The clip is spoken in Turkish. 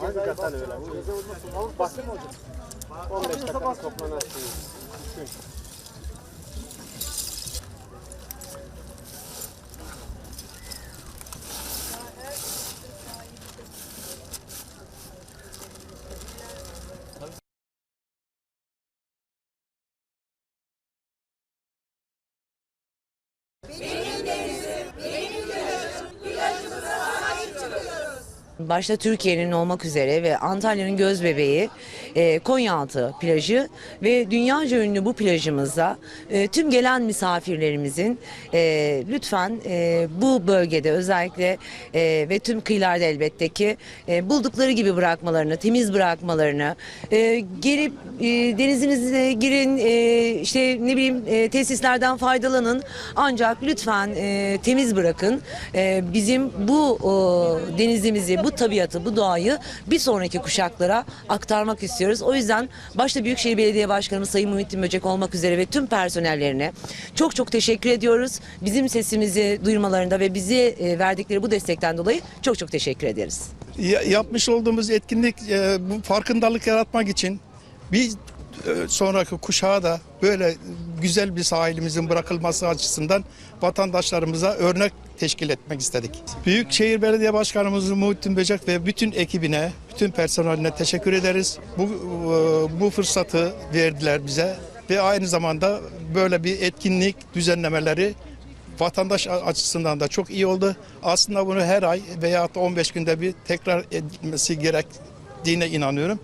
Hakikaten öyle. Basın mı hocam? 15 dakika toplanan şey. Düşün. Başta Türkiye'nin olmak üzere ve Antalya'nın göz bebeği e, Konyaaltı plajı ve dünyaca ünlü bu plajımızda e, tüm gelen misafirlerimizin e, lütfen bu bölgede özellikle ve tüm kıyılarda elbette ki buldukları gibi bırakmalarını, temiz bırakmalarını, gelip e, denizinize girin, işte ne bileyim tesislerden faydalanın ancak lütfen temiz bırakın. Bizim bu denizimizi, bu tabiatı, bu doğayı bir sonraki kuşaklara aktarmak istiyoruz. O yüzden başta Büyükşehir Belediye Başkanımız Sayın Muhittin Böcek olmak üzere ve tüm personellerine çok çok teşekkür ediyoruz. Bizim sesimizi duyurmalarında ve bize e, verdikleri bu destekten dolayı çok çok teşekkür ederiz. Ya- yapmış olduğumuz etkinlik e, bu farkındalık yaratmak için bir sonraki kuşağa da böyle güzel bir sahilimizin bırakılması açısından vatandaşlarımıza örnek teşkil etmek istedik. Büyükşehir Belediye Başkanımız Muhittin Böcek ve bütün ekibine, bütün personeline teşekkür ederiz. Bu e, bu fırsatı verdiler bize ve aynı zamanda böyle bir etkinlik düzenlemeleri vatandaş açısından da çok iyi oldu. Aslında bunu her ay veya 15 günde bir tekrar edilmesi gerektiğine inanıyorum.